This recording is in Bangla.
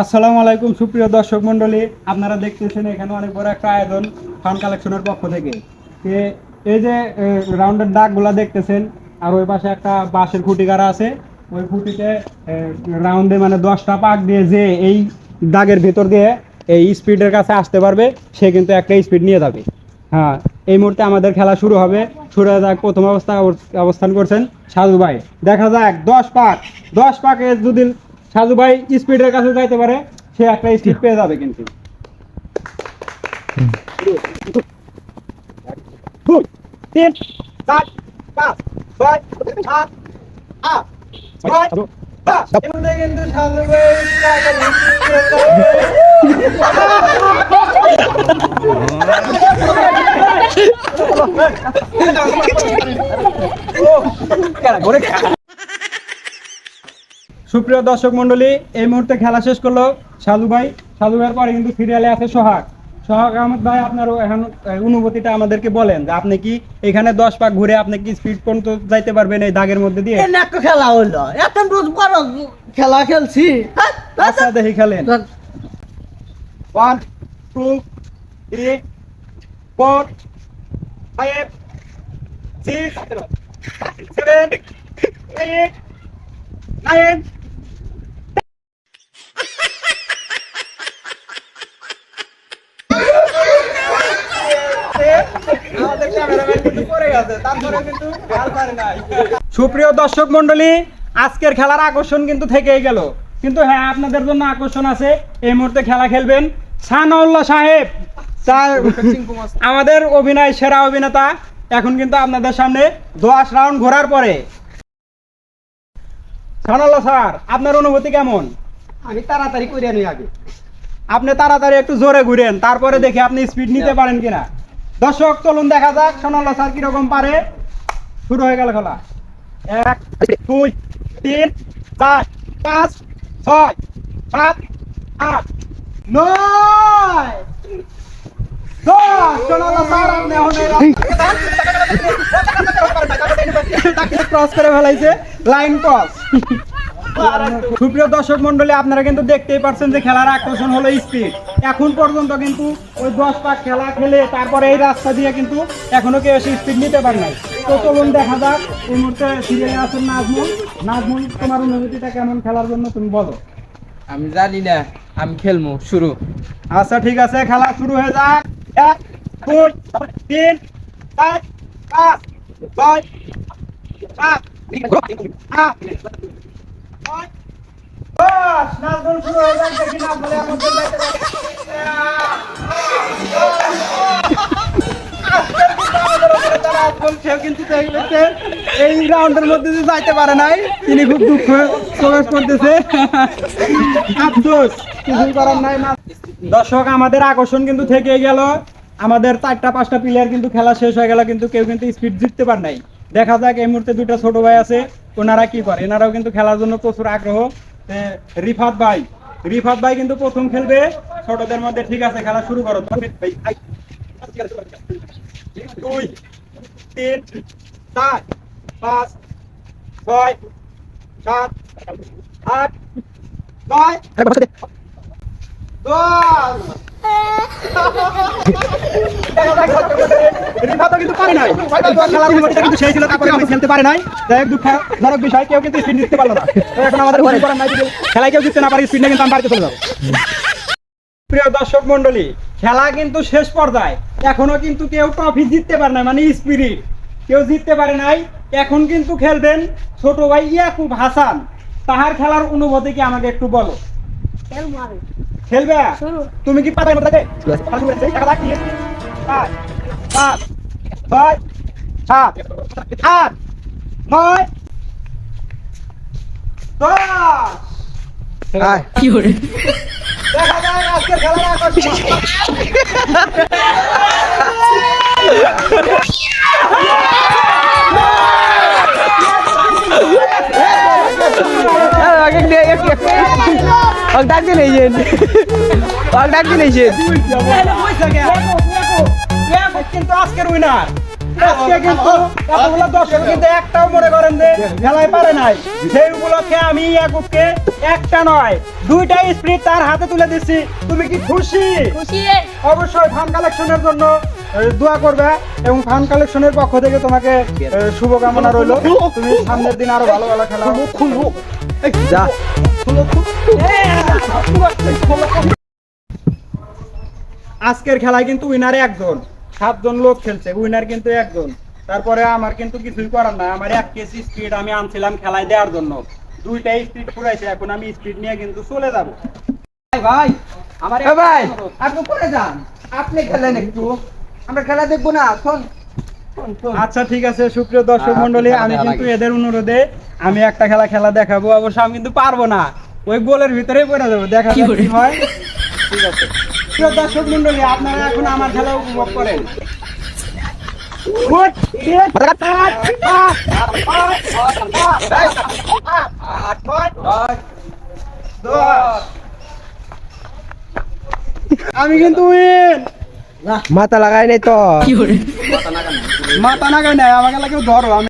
আসসালামু আলাইকুম, সুপ্রিয় দর্শক মন্ডলী আপনারা দেখতেছেন এখানে অনেক বড় একটা আয়োজন ফান কালেকশনের পক্ষ থেকে। এই যে রাউন্ডের দাগগুলা দেখতেছেন, আর ওই পাশে একটা বাঁশের খুঁটি গাড়া আছে। ওই খুঁটিতে রাউন্ডে মানে দশটা পাক দিয়ে যে এই দাগের ভেতর দিয়ে এই স্পিডের কাছে আসতে পারবে, সে কিন্তু একটা স্পিড নিয়ে যাবে। হ্যাঁ এই মুহূর্তে আমাদের খেলা শুরু হবে। শুরু হয়ে যাক প্রথম অবস্থা অবস্থান করছেন সাজু ভাই। দেখা যাক দশ পাক দশ পাকে যদি সাজু ভাই স্পিডের কাছে যাইতে পারে সে একটা স্পিড পেয়ে যাবে কিন্তু। দুই, তিন চার পাঁচ ছয় সাত আট নয় দশ। এর মধ্যে কিন্তু সাজু ভাই সুপ্রিয় দর্শক মন্ডলী এই মুহূর্তে খেলা শেষ করল সাধু ভাই। সাধু ভাইয়ের পরে কিন্তু সিরিয়ালে আছে সোহাগ। সোহাগ আহমদ ভাই আপনার এখন অনুভূতিটা আমাদেরকে বলেন যে আপনি কি এখানে দশ পাক ঘুরে আপনি কি স্পিড পর্যন্ত যাইতে পারবেন এই দাগের মধ্যে দিয়ে? নাট্য খেলা হইল। এত রোজ বড় খেলা খেলছি। আচ্ছা দেখি খেলেন। ওয়ান টু থ্রি ফোর সুপ্রিয় দর্শক মন্ডলী আজকের খেলার আকর্ষণ কিন্তু থেকেই গেল। কিন্তু হ্যাঁ আপনাদের জন্য আকর্ষণ আছে। এই মুহূর্তে খেলা খেলবেন সানাউল্লাহ সাহেব। তার- আমাদের অভিনয় সেরা অভিনেতা এখন কিন্তু আপনাদের সামনে দশ রাউন্ড ঘোরার পরে। সানাউল্লাহ স্যার আপনার অনুভূতি কেমন? আমি তাড়াতাড়ি করে নিই আগে। আপনি তাড়াতাড়ি একটু জোরে ঘুরেন তারপরে দেখে আপনি স্পিড নিতে পারেন কিনা। দর্শক চলুন দেখা যাক সোনাল্লা স্যার কীরকম পারে। শুরু হয়ে গেল খেলা। এক দুই তিন চার পাঁচ ছয় সাত আট নয় দশ সোনাল্লা স্যার আপনি এখন ক্রস করে ফেলাইছে লাইন ক্রস সুপ্রিয় দর্শক মন্ডলী আপনারা কিন্তু দেখতেই পাচ্ছেন যে খেলার আকর্ষণ হলো স্পিড এখন পর্যন্ত কিন্তু ওই দশ পাক খেলা খেলে তারপরে এই রাস্তা দিয়ে কিন্তু এখনও কেউ এসে স্পিড নিতে পারে নাই। তো চলুন দেখা যাক এই মুহূর্তে সিরিয়ালে আছেন নাজমুল। নাজমুল তোমার অনুভূতিটা কেমন খেলার জন্য তুমি বলো। আমি জানি না আমি খেলব শুরু। আচ্ছা ঠিক আছে খেলা শুরু হয়ে যাক। এক, দুই তিন, চার, পাঁচ, ছয়, সাত, আট, নয়, দশ নাজমুল শুরু হয়ে যাক দেখি নাজমুল এর এই মধ্যে যে যাইতে পারে নাই, তিনি খুব দুঃখ প্রকাশ করতেছে। আফসোস, কিছুই করার নাই দর্শক, আমাদের আকর্ষণ কিন্তু থেকে গেল। আমাদের চারটা, পাঁচটা প্লেয়ার কিন্তু খেলা শেষ হয়ে গেল, কিন্তু কেউ কিন্তু স্পিড জিততে পার নাই। দেখা যাক, এই মুহূর্তে দুটো ছোট ভাই আছে, ওনারা কি করে? এনারাও কিন্তু খেলার জন্য প্রচুর আগ্রহ। রিফাত ভাই রিফাত ভাই কিন্তু প্রথম খেলবে। ছোটদের মধ্যে ঠিক আছে, খেলা শুরু করো। তিন চার পাঁচ ছয় সাত আট নয় দশ রিফাতও কিন্তু পারে নাই। খেলার অনুমতিটা কিন্তু সেই ছিল, তারপরে আমি খেলতে পারে নাই। যাই হোক, দুঃখজনক বিষয়, কেউ কিন্তু speed নিতে পারল না। এখন আমাদের কিছু করার নাই, যদি খেলায় কেউ জিততে না পারে, speed নিয়ে কিন্তু আমি বাড়িতে চলে যাব। প্রিয় দর্শক মন্ডলী খেলা কিন্তু শেষ পর্যায়ে এখনও কিন্তু কেউ ট্রফি জিততে পারে না মানে স্পিরিট কেউ জিততে পারে নাই এখন কিন্তু খেলবেন ছোট ভাই ইয়াকুব হাসান তাহার খেলার অনুভূতি কি আমাকে একটু বলো খেলবে তুমি কি পাতার মধ্যে টাকা রাখি পাঁচ পাঁচ ছয় সাত আট নয় দশ দেখা যায় আজকের খেলার আকর্ষণ ডাক ডাক কিন্তু আজকের উইনার আজকে কিন্তু এতগুলো দর্শক কিন্তু একটাও মনে করেন যে খেলায় পারে নাই। সেই উপলক্ষে আমি ইয়াকুবকে একটা নয় দুইটা স্প্রিট তার হাতে তুলে দিচ্ছি। তুমি কি খুশি? খুশি। অবশ্যই ফান কালেকশনের জন্য দোয়া করবে এবং ফান কালেকশনের পক্ষ থেকে তোমাকে শুভকামনা রইল। তুমি সামনের দিন আরও ভালো ভালো খেলা যা। আজকের খেলায় কিন্তু উইনারে একজন। সাতজন লোক খেলছে উইনার কিন্তু একজন। তারপরে আমার কিন্তু কিছুই করার নাই। আমার এক কেজি স্পিড আমি আনছিলাম খেলায় দেওয়ার জন্য। দুইটাই স্পিড ফুরাইছে এখন আমি স্পিড নিয়ে কিন্তু চলে যাব। ভাই ভাই আমার ভাই! আপনি করে যান? আপনি খেলেন একটু। আমরা খেলা দেখব না শোন। আচ্ছা ঠিক আছে সুপ্রিয় দর্শক আচ্ছা, মন্ডলী আমি কিন্তু এদের অনুরোধে আমি একটা খেলা খেলা দেখাবো অবশ্য আমি কিন্তু পারব না ওই গোলের ভিতরে পড়ে যাব দেখা কি হয় ঠিক আছে প্রিয় দর্শক মন্ডলী আপনারা এখন আমার খেলা উপভোগ করেন আমি কিন্তু মাথা লাগাই নাই তো মাথা নাগাই নাই আমাকে লাগে ধরো আমি